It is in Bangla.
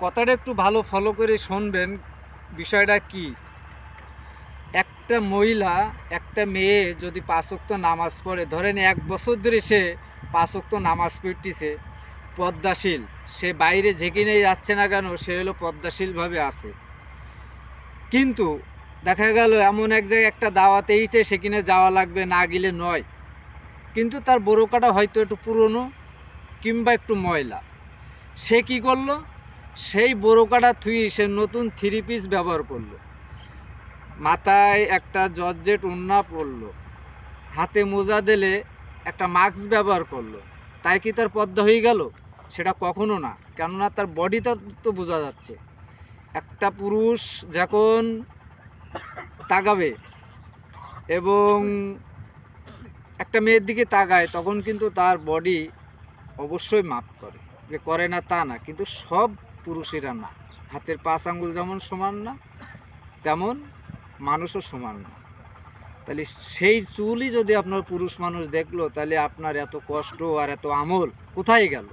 কথাটা একটু ভালো ফলো করে শুনবেন, বিষয়টা কি? একটা মহিলা, একটা মেয়ে যদি পাঁচক্ত নামাজ পড়ে, ধরেন এক বছর ধরে সে পাঁচক্ত নামাজ পড়তেছে, পদ্মাশীল, সে বাইরে যেখানে যাচ্ছে না কেন, সে হলো পদ্মাশীলভাবে আছে। কিন্তু দেখা গেল এমন এক জায়গায় একটা দাওয়াতে এইছে সেখানে যাওয়া লাগবে, না গেলে নয়। কিন্তু তার বোরকাটা হয়তো একটু পুরনো কিংবা একটু ময়লা। সে কি করল? সেই বোরকাটা থুই সে নতুন থ্রি পিস ব্যবহার করল। মাথায় একটা জর্জেট উন্না পরলো। হাতে মোজা দিলে একটা মাস্ক ব্যবহার করল। তাই কি তার পদ্মা হয়ে গেল? সেটা কখনো না, কেননা তার বডিটা তো বোঝা যাচ্ছে। একটা পুরুষ যখন তাকাবে এবং একটা মেয়ের দিকে তাকায়, তখন কিন্তু তার বডি অবশ্যই মাপ করে যে করে না তা না। কিন্তু সব পুরুষেরা না হাতের পাঁচ আঙ্গুল যেমন সমান না, তেমন মানুষও সমান না। তাহলে সেই চুলই যদি আপনার পুরুষ মানুষ দেখল, তাহলে আপনার এত কষ্ট আর এত আমল কোথায় গেল?